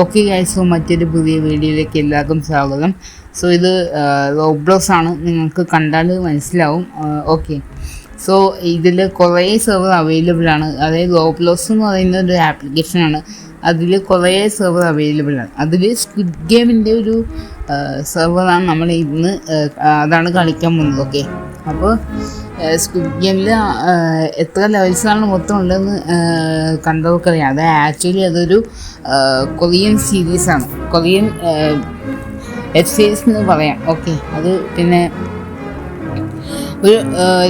Okay ഗൈസോ മറ്റൊരു പുതിയ വീഡിയോയിലേക്ക് എല്ലാവർക്കും സ്വാഗതം. സോ ഇത് റോബ്ലോസ് ആണ്. നിങ്ങൾക്ക് കണ്ടാൽ മനസ്സിലാവും. ഓക്കെ സോ ഇതിൽ കുറേ സെർവർ അവൈലബിൾ ആണ്. അതായത് റോബ്ലോസ് എന്ന് പറയുന്ന ഒരു ആപ്ലിക്കേഷനാണ് അതിൽ കുറേ സെർവർ അവൈലബിൾ ആണ്. അതിൽ സ്ക്വിഡ് ഗെയിമിന്റെ ഒരു സെർവറാണ് നമ്മൾ ഇന്ന് അതാണ് കളിക്കാൻ പോകുന്നത്. ഓക്കെ അപ്പോൾ സ്ക്വിഡ് ഗെയിമിൽ എത്ര ലെവൽസാണ് മൊത്തം ഉണ്ടെന്ന് കണ്ടവർക്കറിയാം. അത് ആക്ച്വലി അതൊരു കൊറിയൻ സീരീസാണ്. കൊറിയൻ വെബ് സീരീസ് എന്ന് പറയാം. ഓക്കെ അത് പിന്നെ ഒരു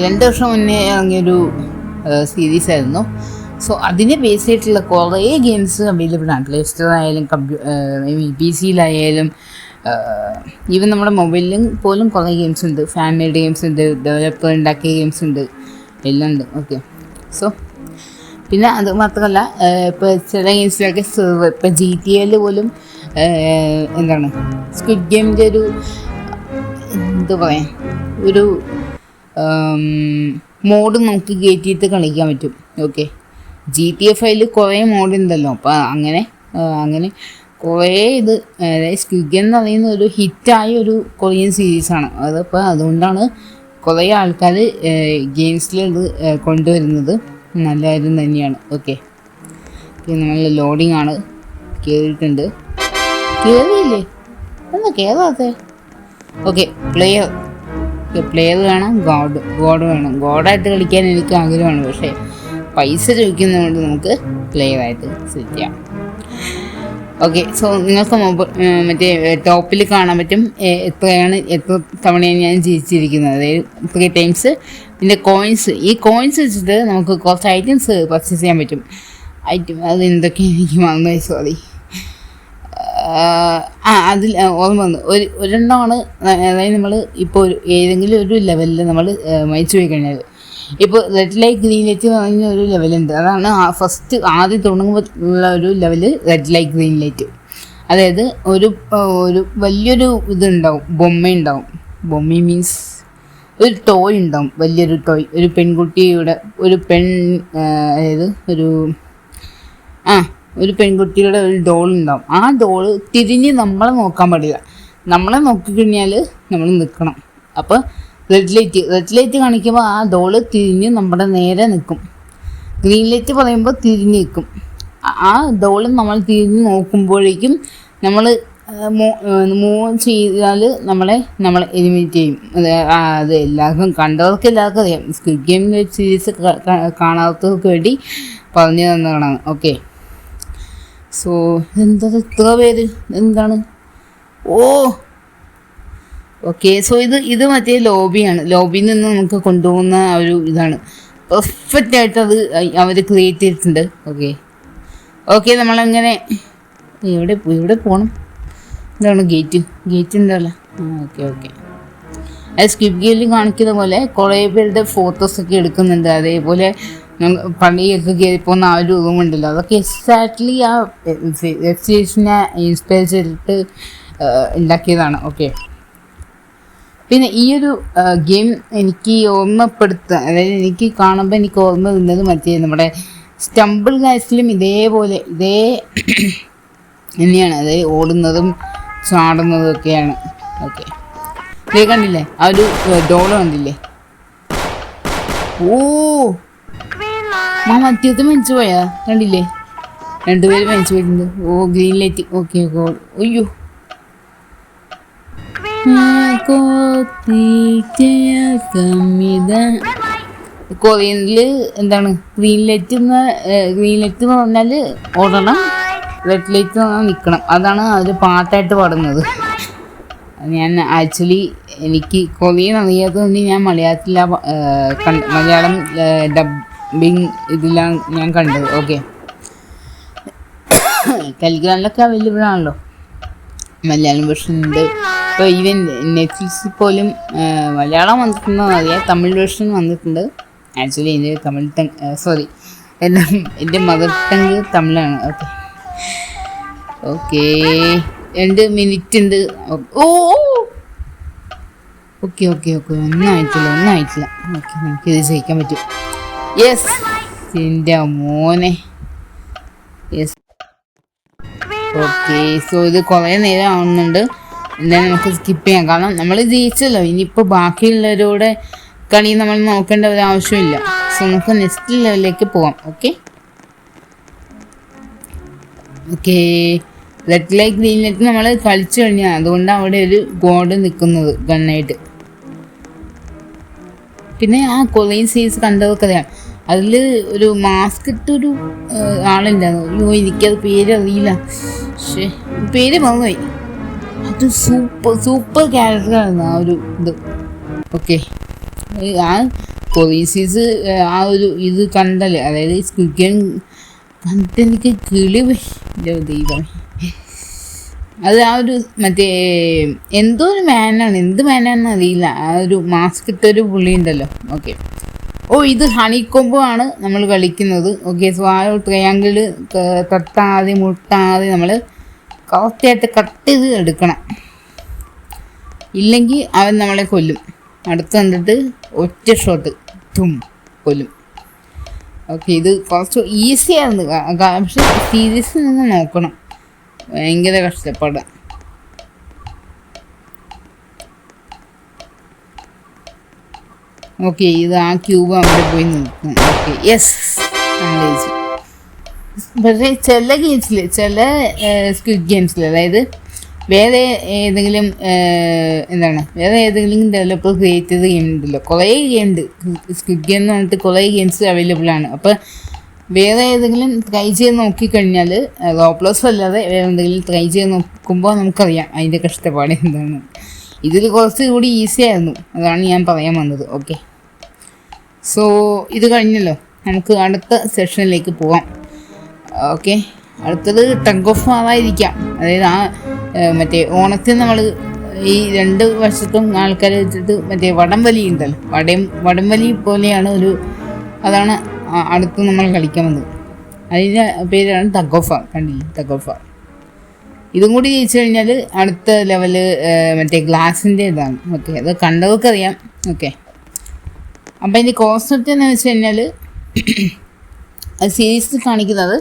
രണ്ട് വർഷം മുന്നേ ഇറങ്ങിയൊരു സീരീസ് ആയിരുന്നു സോ അതിനെ ബേസ് ചെയ്തിട്ടുള്ള കുറേ ഗെയിംസ് അവൈലബിൾ ആണ്. പ്ലേ സ്റ്റോർ ആയാലും കമ്പ്യൂ പി സിയിലായാലും ഈവൻ നമ്മുടെ മൊബൈലിലും പോലും കുറേ ഗെയിംസ് ഉണ്ട്. ഫാമിലി ഗെയിംസ് ഉണ്ട് ഡെവലപ്പർ ഉണ്ടാക്കിയ ഗെയിംസ് ഉണ്ട്. എല്ലാം ഉണ്ട്. ഓക്കെ സോ പിന്നെ അത് മാത്രമല്ല ഇപ്പോൾ ചില ഗെയിംസിലൊക്കെ സെർവർ ഇപ്പോൾ ജി ടി എയിൽ പോലും എന്താണ് സ്ക്വിഡ് ഗെയിമിന്റെ ഒരു എന്താ പറയാം ഒരു മോഡ് നമുക്ക് കയറ്റിയിട്ട് കളിക്കാൻ പറ്റും. ഓക്കെ ജി ടി എഫ് ഐയിൽ കുറേ മോഡ് ഉണ്ടല്ലോ. അപ്പോൾ അങ്ങനെ അങ്ങനെ കുറേ ഇത് സ്ക്വിഡ് എന്ന് പറയുന്ന ഒരു ഹിറ്റായ ഒരു കൊറിയൻ സീരീസാണ്. അതിപ്പോൾ അതുകൊണ്ടാണ് കുറേ ആൾക്കാർ ഗെയിംസിൽ ഇത് കൊണ്ടുവരുന്നത്. നല്ല കാര്യം തന്നെയാണ്. ഓക്കെ. നല്ല ലോഡിംഗ് ആണ്. കയറിയിട്ടുണ്ട് കയറിയില്ലേ എന്താ കയറാത്തെ ഓക്കെ പ്ലെയർ പ്ലെയർ വേണം ഗോഡ് ഗോഡ് വേണം. ഗോഡായിട്ട് കളിക്കാൻ എനിക്ക് ആഗ്രഹമാണ്. പക്ഷേ പൈസ ചോദിക്കുന്നതുകൊണ്ട് നമുക്ക് പ്ലെയർ ആയിട്ട് സെറ്റ് ചെയ്യാം. ഓക്കെ സോ നിങ്ങൾക്ക് മൊബൈൽ മറ്റേ ടോപ്പിൽ കാണാൻ പറ്റും എത്രയാണ് എത്ര തവണയാണ് ഞാൻ ജയിച്ചിരിക്കുന്നത്. അതായത് ത്രീ ടൈംസ് പിന്നെ കോയിൻസ് ഈ കോയിൻസ് വെച്ചിട്ട് നമുക്ക് കുറച്ച് ഐറ്റംസ് പർച്ചേസ് ചെയ്യാൻ പറ്റും. ഐറ്റം അത് എന്തൊക്കെയാണ് എനിക്ക് മറന്നുപോയി സോറി ആ അതിൽ ഓർമ്മ വന്നു. ഒരു ഒരെണ്ണമാണ് അതായത് നമ്മൾ ഇപ്പോൾ ഒരു ഏതെങ്കിലും ഒരു ലെവലിൽ നമ്മൾ മരിച്ചു പോയി കഴിഞ്ഞാൽ ഇപ്പോൾ റെഡ് ലൈറ്റ് ഗ്രീൻ ലൈറ്റ് എന്ന് പറയുന്ന ഒരു ലെവലുണ്ട് അതാണ് ഫസ്റ്റ് ആദ്യം തുടങ്ങുമ്പോൾ ഉള്ള ഒരു level red light green light അതായത് ഒരു ഒരു വലിയൊരു ഇതുണ്ടാവും ബൊമ്മ ഉണ്ടാവും ബൊമ്മ മീൻസ് ഒരു ടോയ് ഉണ്ടാവും വലിയൊരു ടോയ് ഒരു പെൺകുട്ടിയുടെ ഒരു പെൺ അതായത് ഒരു ആ ഒരു പെൺകുട്ടിയുടെ ഒരു ഡോൾ ഉണ്ടാവും. ആ ഡോൾ തിരിഞ്ഞ് നമ്മളെ നോക്കാൻ പാടില്ല. നമ്മളെ നോക്കിക്കഴിഞ്ഞാൽ നമ്മൾ നിൽക്കണം അപ്പോൾ റെഡ് ലൈറ്റ് റെഡ് ലൈറ്റ് കാണിക്കുമ്പോൾ ആ ഡോൾ തിരിഞ്ഞ് നമ്മുടെ നേരെ നിൽക്കും ഗ്രീൻ ലൈറ്റ് പറയുമ്പോൾ തിരിഞ്ഞ് നിൽക്കും ആ- ഡോൾ നമ്മൾ തിരിഞ്ഞ് നോക്കുമ്പോഴേക്കും നമ്മൾ മൂവ് ചെയ്താൽ നമ്മളെ നമ്മളെ എലിമിനേറ്റ് ചെയ്യും. അത് എല്ലാവർക്കും കണ്ടവർക്ക് എല്ലാവർക്കും അറിയാം. സ്ക്വിഡ് ഗെയിം വെബ് സീരീസ് കാണാത്തവർക്ക് വേണ്ടി പറഞ്ഞു തന്നതാണ്. ഓക്കെ സോ എന്താ ഇത്ര പേര്? എന്താണ് ഓ ഓക്കെ സോ ഇത് ഇത് മറ്റേ ലോബിയാണ് ലോബിയിൽ നിന്ന് നമുക്ക് കൊണ്ടുപോകുന്ന ഒരു ഇതാണ്. പെർഫെക്റ്റ് ആയിട്ട് അത് അവർ ക്രിയേറ്റ് ചെയ്തിട്ടുണ്ട്. ഓക്കെ ഓക്കെ നമ്മളങ്ങനെ എവിടെ എവിടെ പോകണം ഇതാണ് ഗേറ്റ് ഗേറ്റ് ഉണ്ടല്ലോ. ഓക്കെ ഓക്കെ അത് സ്കിപ്പ് ഗെയിമിൽ കാണിക്കുന്ന പോലെ കുറേ പേരുടെ ഫോട്ടോസൊക്കെ എടുക്കുന്നുണ്ട്. അതേപോലെ പള്ളിയൊക്കെ കയറി പോകുന്ന ആ ഒരു റൂമുണ്ടല്ലോ അതൊക്കെ എക്സാക്ട്ലി ആ വെബ് സീരീസിനെ ഇൻസ്പയർ ചെയ്തിട്ട് ഉണ്ടാക്കിയതാണ്. ഓക്കെ പിന്നെ ഈ ഒരു ഗെയിം എനിക്ക് ഓർമ്മപ്പെടുത്തുക അതായത് എനിക്ക് കാണുമ്പോൾ എനിക്ക് ഓർമ്മ വരുന്നത് മറ്റേ നമ്മുടെ സ്റ്റംബിൾ ഗാസിലും ഇതേപോലെ ഇതേ തന്നെയാണ്. അതായത് ഓടുന്നതും ചാടുന്നതും ഒക്കെയാണ്. ഓക്കെ. ഇതേ കണ്ടില്ലേ? ആ ഒരു ഡോൾ കണ്ടില്ലേ? ഓ! മാ മറ്റേത് മരിച്ചു പോയാ കണ്ടില്ലേ? രണ്ടുപേരും മരിച്ചു പോയിട്ടുണ്ട് ഓ ഗ്രീൻ ലൈറ്റ് ഓക്കെ അയ്യോ. കൊറിയനിൽ എന്താണ്? ഗ്രീൻ ലൈറ്റ് എന്ന് ഗ്രീൻ ലൈറ്റ് എന്ന് പറഞ്ഞാൽ ഓടണം. റെഡ് ലൈറ്റ് എന്ന് നിൽക്കണം അതാണ് അവർ പാട്ടായിട്ട് പാടുന്നത്. ഞാൻ ആക്ച്വലി എനിക്ക് കൊറിയൻ അറിയാത്തതുകൊണ്ട് ഞാൻ മലയാളത്തില മലയാളം ഡബിങ് ഇതിലാണ് ഞാൻ കണ്ടത്. ഓക്കെ ടെലിഗ്രാമിലൊക്കെ അവൈലബിൾ ആണല്ലോ. മലയാളം വെർഷൻ ഉണ്ട് ഇപ്പോൾ ഈവൻ നെറ്റ്ഫ്ലിക്സിൽ പോലും മലയാളം വന്നിട്ടുണ്ടോ അറിയാം തമിഴ് വേർഷൻ വന്നിട്ടുണ്ട്. ആക്ച്വലി എന്റെ തമിഴ് ടങ് സോറി എന്റെ എന്റെ മദർ ടങ് തമിഴാണ്. ഓക്കെ ഓക്കെ രണ്ട് മിനിറ്റ് ഉണ്ട്. ഓ ഓക്കെ ഓക്കെ ഓക്കെ ഒന്നും ആയിട്ടില്ല ഒന്നും ആയിട്ടില്ല ഓക്കെ നമുക്കിത് ജയിക്കാൻ പറ്റും. യെസ് എന്റെ മോനെ. യെസ് ഓക്കെ സോ ഇത് കുറേ നേരം ആവുന്നുണ്ട്. എന്തായാലും നമുക്ക് സ്കിപ്പ് ചെയ്യാം. കാരണം നമ്മൾ ജയിച്ചല്ലോ. ഇനിയിപ്പോൾ ബാക്കിയുള്ളവരോടെ കളി നമ്മൾ നോക്കേണ്ട ഒരു ആവശ്യമില്ല. സോ നമുക്ക് നെക്സ്റ്റ് ലെവലിലേക്ക് പോവാം. Okay okay red light green light നമ്മൾ കളിച്ചു കഴിഞ്ഞാൽ അതുകൊണ്ട് അവിടെ ഒരു ഗോഡ് നിൽക്കുന്നത് ഗണ്ണായിട്ട് പിന്നെ ആ കൊറിയൻ സീരീസ് കണ്ടതൊക്കെ അറിയാം. അതിൽ ഒരു മാസ്ക് ഇട്ടൊരു ആളുണ്ടായിരുന്നു. അയ്യോ എനിക്കത് പേര് അറിയില്ല. പക്ഷേ പേര് മറന്നുപോയി. അത് സൂപ്പർ സൂപ്പർ ക്യാരക്ടറായിരുന്നു ആ ഒരു ഇത്. ഓക്കെ. ആ പോലീസീസ് ആ ഒരു ഇത് കണ്ടല്ലേ? അതായത് സ്ക്രിക്കൻ കണ്ടിട്ട് എനിക്ക് ദൈവം അത് ആ ഒരു മറ്റേ എന്തോ ഒരു മാനാണ്. എന്ത് മാനാണെന്ന് അറിയില്ല. ആ ഒരു മാസ്ക് ഇട്ടൊരു പുള്ളി ഉണ്ടല്ലോ. ഓക്കെ. ഓ ഇത് ഹണി കൊമ്പോ ആണ് നമ്മൾ കളിക്കുന്നത്. ഓക്കെ സോ ആ ട്രയാങ്കിൾ തട്ടാതെ മുട്ടാതെ നമ്മൾ കറക്റ്റായിട്ട് കട്ട് ചെയ്ത് എടുക്കണം. ഇല്ലെങ്കിൽ അവൻ നമ്മളെ കൊല്ലും. അടുത്ത് കണ്ടിട്ട് ഒറ്റ ഷോട്ട് തും കൊല്ലും. ഓക്കെ ഇത് കുറച്ച് ഈസി ആയിരുന്നു. പക്ഷെ സീരിയസ് നിന്ന് നോക്കണം. ഭയങ്കര കഷ്ടപ്പാടാണ് ഓക്കെ ഇത് ആ ക്യൂബ് അവിടെ പോയി നിൽക്കും. ഓക്കെ യെസ് ജയിച്ചു പക്ഷേ ചില ഗെയിംസിൽ ചില സ്ക്വിഡ് ഗെയിംസിൽ അതായത് വേറെ ഏതെങ്കിലും എന്താണ് വേറെ ഏതെങ്കിലും ഡെവലപ്പർ ക്രിയേറ്റ് ചെയ്ത ഗെയിം ഉണ്ടല്ലോ. കുറേ ഗെയിം ഉണ്ട്. സ്ക്വിഡ് ഗെയിം എന്ന് പറഞ്ഞിട്ട് കുറേ ഗെയിംസ് അവൈലബിൾ ആണ്. അപ്പോൾ വേറെ ഏതെങ്കിലും ട്രൈ ചെയ്ത് നോക്കിക്കഴിഞ്ഞാൽ റോപ്ലോസ് അല്ലാതെ വേറെ എന്തെങ്കിലും ട്രൈ ചെയ്ത് നോക്കുമ്പോൾ നമുക്കറിയാം അതിന്റെ കഷ്ടപ്പാട് എന്താണ്. ഇതിൽ കുറച്ച് കൂടി ഈസി ആയിരുന്നു. അതാണ് ഞാൻ പറയാൻ വന്നത്. ഓക്കെ സോ ഇത് കഴിഞ്ഞല്ലോ. നമുക്ക് അടുത്ത സെഷനിലേക്ക് പോവാം. ഓക്കെ. അടുത്തത് ടഗ് ഓഫ് മാവായിരിക്കാം അതായത് ആ മറ്റേ ഓണത്തിന് നമ്മൾ ഈ രണ്ട് വശത്തും ആൾക്കാരെ വെച്ചിട്ട് മറ്റേ വടംവലി ഉണ്ടല്ലോ. വടം വടംവലി പോലെയാണ് ഒരു അതാണ് അടുത്ത് നമ്മൾ കളിക്കുന്നത് അതിന്റെ പേരാണ് തഗോഫ കണ്ടില്ല? തഗോഫ ഇതും കൂടി ജയിച്ചു കഴിഞ്ഞാൽ അടുത്ത ലെവൽ മറ്റേ ഗ്ലാസിന്റെ ഇതാണ്. ഓക്കെ അത് കണ്ടതൊക്കെ അറിയാം. ഓക്കെ. അപ്പം അതിന്റെ കോൺസെപ്റ്റ് എന്ന് വെച്ച് കഴിഞ്ഞാൽ സീരീസ് കാണിക്കുന്നത്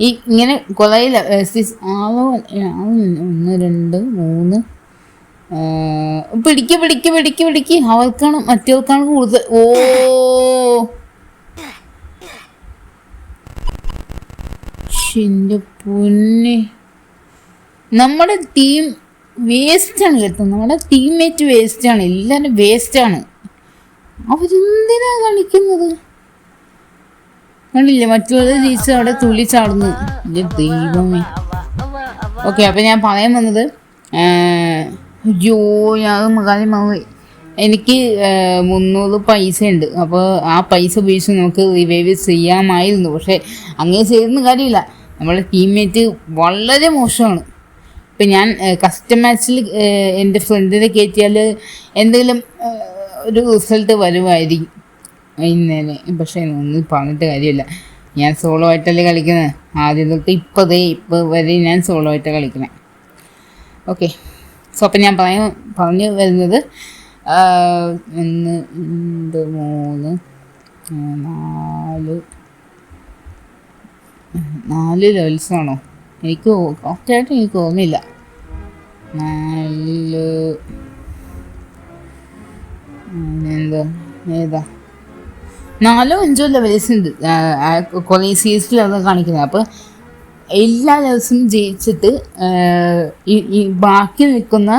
ഈ ഇങ്ങനെ ആളോ ഒന്ന് രണ്ട് മൂന്ന് പിടിക്ക് പിടിക്ക് പിടിക്ക് പിടിക്ക്. അവർക്കാണ് മറ്റവർക്കാണ് കൂടുതൽ. ഓ. എന്റെ പൊന്നെ. നമ്മുടെ ടീം വേസ്റ്റാണ് കേട്ടോ. നമ്മുടെ ടീംമേറ്റ് വേസ്റ്റാണ്. എല്ലാവരും വേസ്റ്റാണ്. അവരെന്തിനാ കളിക്കുന്നത്? കണ്ടില്ലേ? മറ്റുള്ള ടീച്ചർ അവിടെ തുള്ളി ചാടുന്നു. ദൈവമേ. ഓക്കെ അപ്പം ഞാൻ പറയാൻ വന്നത് അയ്യോ ഞാൻ കാര്യം മാവ് എനിക്ക് മുന്നൂറ് പൈസ ഉണ്ട് അപ്പോൾ ആ പൈസ ഉപയോഗിച്ച് നമുക്ക് റിവൈവ് ചെയ്യാമായിരുന്നു. പക്ഷേ അങ്ങനെ ചെയ്യുന്ന കാര്യമില്ല. നമ്മുടെ ടീംമേറ്റ് വളരെ മോശമാണ്. ഇപ്പം ഞാൻ കസ്റ്റം മാച്ചിൽ എന്റെ ഫ്രണ്ടിനെ കയറ്റിയാൽ എന്തെങ്കിലും ഒരു റിസൾട്ട് വരുമായിരിക്കും. ഇന്നലെ. പക്ഷേ ഒന്നും പറഞ്ഞിട്ട് കാര്യമില്ല. ഞാൻ സോളോ ആയിട്ടല്ലേ കളിക്കുന്നത് ആദ്യം തൊട്ട് ഇപ്പോൾ ദേ ഇപ്പോൾ വരെ ഞാൻ സോളോ ആയിട്ടാണ് കളിക്കുന്നത് ഓക്കെ സോ അപ്പം ഞാൻ പറയാൻ പറഞ്ഞു വരുന്നത് ഒന്ന് രണ്ട് മൂന്ന് നാല് നാല് ലെവൽസാണോ എനിക്ക് കറക്റ്റായിട്ട് എനിക്ക് ഓർമ്മയില്ല. നാല് എന്താ ഏതാ? നാലോ അഞ്ചോ ലെവൽസ് ഉണ്ട്. കുറേ സീരീസിൽ അത് കാണിക്കുന്നത്. അപ്പോൾ എല്ലാ ലെവൽസും ജയിച്ചിട്ട് ഈ ബാക്കി നിൽക്കുന്ന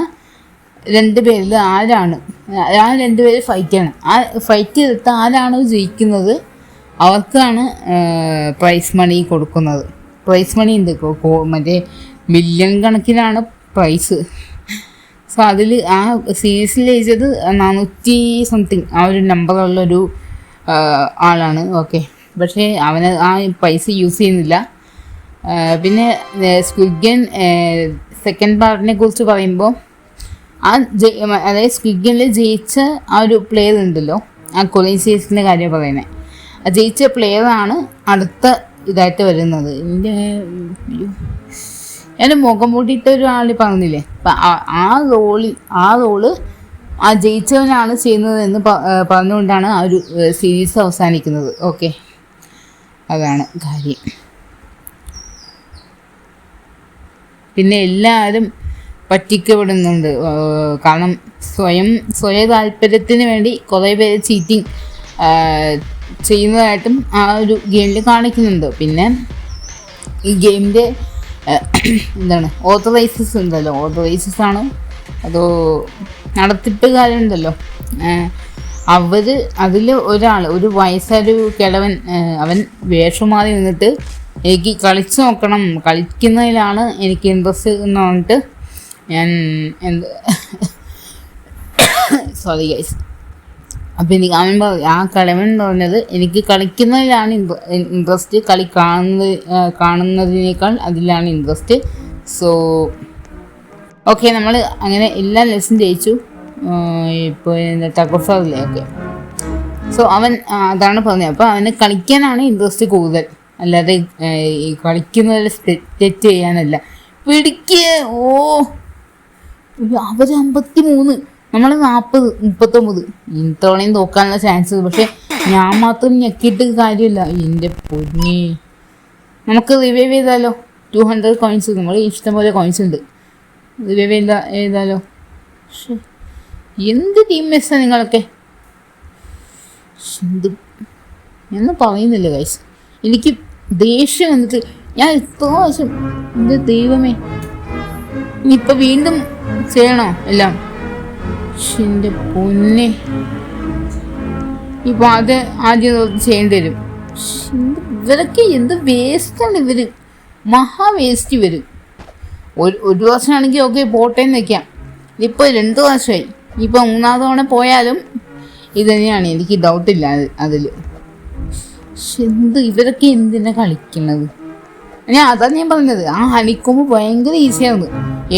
രണ്ട് പേരിൽ ആരാണ്? ആ രണ്ട് പേര് ഫൈറ്റ് ചെയ്യണം ആ ഫൈറ്റ് ചെയ്തിട്ട് ആരാണോ ജയിക്കുന്നത് അവർക്കാണ് പ്രൈസ് മണി കൊടുക്കുന്നത്. പ്രൈസ് മണി ഉണ്ട്. മറ്റേ മില്യൺ കണക്കിനാണ് പ്രൈസ് സോ അതിൽ ആ സീരീസിൽ ജയിച്ചത് നാനൂറ്റി സംതിങ് ആ ഒരു നമ്പറുള്ളൊരു ആളാണ്. ഓക്കെ. പക്ഷേ അവന് ആ പൈസ യൂസ് ചെയ്യുന്നില്ല. പിന്നെ സ്വിഗ്ഗൻ സെക്കൻഡ് പാർട്ടിനെ കുറിച്ച് പറയുമ്പോൾ ആ അതായത് സ്വിഗ്ഗനിൽ ജയിച്ച ആ ഒരു പ്ലെയർ ഉണ്ടല്ലോ. ആ കൊറിയൻ സീരീസിന്റെ കാര്യം പറയുന്നത് ആ ജയിച്ച പ്ലെയറാണ് അടുത്ത ഇതായിട്ട് വരുന്നത്. എന്റെ ഞാൻ മുഖം മൂടിയിട്ട് ഒരു ആൾ പറഞ്ഞില്ലേ? അപ്പം ആ റോളിൽ ആ റോൾ ആ ജയിച്ചവനാണ് ചെയ്യുന്നത് എന്ന് പറഞ്ഞുകൊണ്ടാണ് ആ ഒരു സീരീസ് അവസാനിക്കുന്നത്. ഓക്കെ അതാണ് കാര്യം. പിന്നെ എല്ലാവരും പറ്റിക്കപ്പെടുന്നുണ്ട്. കാരണം സ്വയം സ്വയ താല്പര്യത്തിന് വേണ്ടി കുറേ പേര് ചീറ്റിങ് ചെയ്യുന്നതായിട്ടും ആ ഒരു ഗെയിമിൽ കാണിക്കുന്നുണ്ട്. പിന്നെ ഈ ഗെയിമിന്റെ എന്താണ് ഓതറൈസസ് ഉണ്ടല്ലോ. ഓതറൈസസ് ആണ്? അതോ നടത്തിപ്പുകാരുണ്ടല്ലോ. അവർ അതിൽ ഒരാൾ ഒരു വയസ്സൊരു കിഴവൻ അവൻ വേഷം മാറി നിന്നിട്ട് എനിക്ക് കളിച്ചു നോക്കണം. കളിക്കുന്നതിലാണ് എനിക്ക് ഇൻട്രസ്റ്റ് എന്ന് പറഞ്ഞിട്ട് ഞാൻ എന്ത് സോറി ഗൈസ് അപ്പം എനിക്ക് അവൻ ആ കളവൻ എന്ന് പറഞ്ഞത് എനിക്ക് കളിക്കുന്നതിലാണ് ഇൻട്രസ്റ്റ് കളി കാണുന്നത് കാണുന്നതിനേക്കാൾ അതിലാണ് ഇൻട്രസ്റ്റ് സോ ഓക്കെ നമ്മൾ അങ്ങനെ എല്ലാ ലെസൺ ജയിച്ചു. ഇപ്പോൾ ടക്കോഫറില്ലേ ഓക്കെ സോ അവൻ അതാണ് പറഞ്ഞത്. അപ്പോൾ അവന് കളിക്കാനാണ് ഇൻട്രസ്റ്റ് കൂടുതൽ. അല്ലാതെ ഈ കളിക്കുന്നതിൽ തെറ്റ് ചെയ്യാനല്ല. പിടിക്ക്. ഓ അവർ അമ്പത്തി മൂന്ന് നമ്മൾ നാൽപ്പത് മുപ്പത്തൊമ്പത്. ഇത്തവണയും തോക്കാനുള്ള ചാൻസ് പക്ഷെ ഞാൻ മാത്രം ഞെക്കിയിട്ട് കാര്യമില്ല. എന്റെ പൊന്നി. നമുക്ക് റിവൈവ് ചെയ്താലോ? ടു ഹൺഡ്രഡ് കോയിൻസ് നമ്മൾ ഇഷ്ടംപോലെ കോയിൻസ് ഉണ്ട്. ശ്ശെ, എന്ത് ടീം മെസ്സാണ് നിങ്ങളൊക്കെ? എന്ത്? എന്ന് പറയുന്നില്ല ഗൈസ് എനിക്ക് ദേഷ്യം വന്നിട്ട് ഞാൻ ഇത്ര എന്റെ ദൈവമേ. ഇനിയിപ്പോൾ വീണ്ടും ചെയ്യണോ എല്ലാം? എന്റെ എന്റെ പൊന്നെ. ഇപ്പൊ അത് ആദ്യം ചെയ്യേണ്ടി വരും. ഇവരൊക്കെ എന്ത് വേസ്റ്റാണ് ഇവർ. മഹാ വേസ്റ്റ് ഇവർ. ഒരു ഒരു വർഷമാണെങ്കിൽ ഓക്കെ പോട്ടെ എന്ന് വെക്കാം. ഇതിപ്പോൾ രണ്ട് വർഷമായി. ഇപ്പോൾ മൂന്നാം തവണ പോയാലും ഇത് തന്നെയാണ് എനിക്ക് ഡൗട്ടില്ല അതിൽ എന്ത് ഇവരൊക്കെ എന്തിനാ കളിക്കുന്നത്? ഞാൻ അതാ ഞാൻ പറഞ്ഞത്. ആ ഹണിക്കുമ്പോൾ ഭയങ്കര ഈസിയാണ്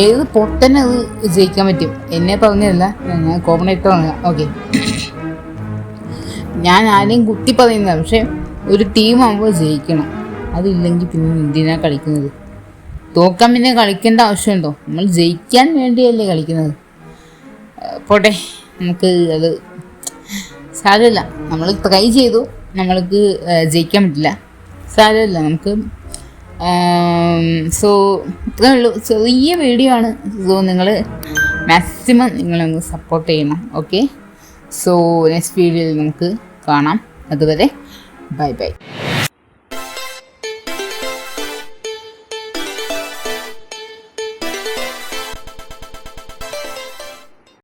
ഏത് പൊട്ടനെ അത് ജയിക്കാൻ പറ്റും? എന്നെ പറഞ്ഞതല്ല. ഞാൻ കോമണായിട്ട് പറഞ്ഞ ഓക്കെ. ഞാൻ ആരെയും കുത്തി പറയുന്നത്. പക്ഷെ ഒരു ടീമാകുമ്പോൾ ജയിക്കണം. അതില്ലെങ്കിൽ പിന്നെ എന്തിനാ കളിക്കുന്നത്? തോക്കാൻ പിന്നെ കളിക്കേണ്ട ആവശ്യമുണ്ടോ? നമ്മൾ ജയിക്കാൻ വേണ്ടിയല്ലേ കളിക്കുന്നത്. പോട്ടെ. നമുക്ക് അത് സാരമില്ല. നമ്മൾ ട്രൈ ചെയ്തു. നമ്മൾക്ക് ജയിക്കാൻ പറ്റില്ല. സാരമില്ല. നമുക്ക് സോ ഇത്രേ ഉള്ളൂ. ചെറിയ വീഡിയോ ആണ്. സോ നിങ്ങൾ മാക്സിമം നിങ്ങളൊന്ന് സപ്പോർട്ട് ചെയ്യണം. ഓക്കെ സോ നെക്സ്റ്റ് വീഡിയോയിൽ നമുക്ക് കാണാം. അതുവരെ ബൈ ബൈ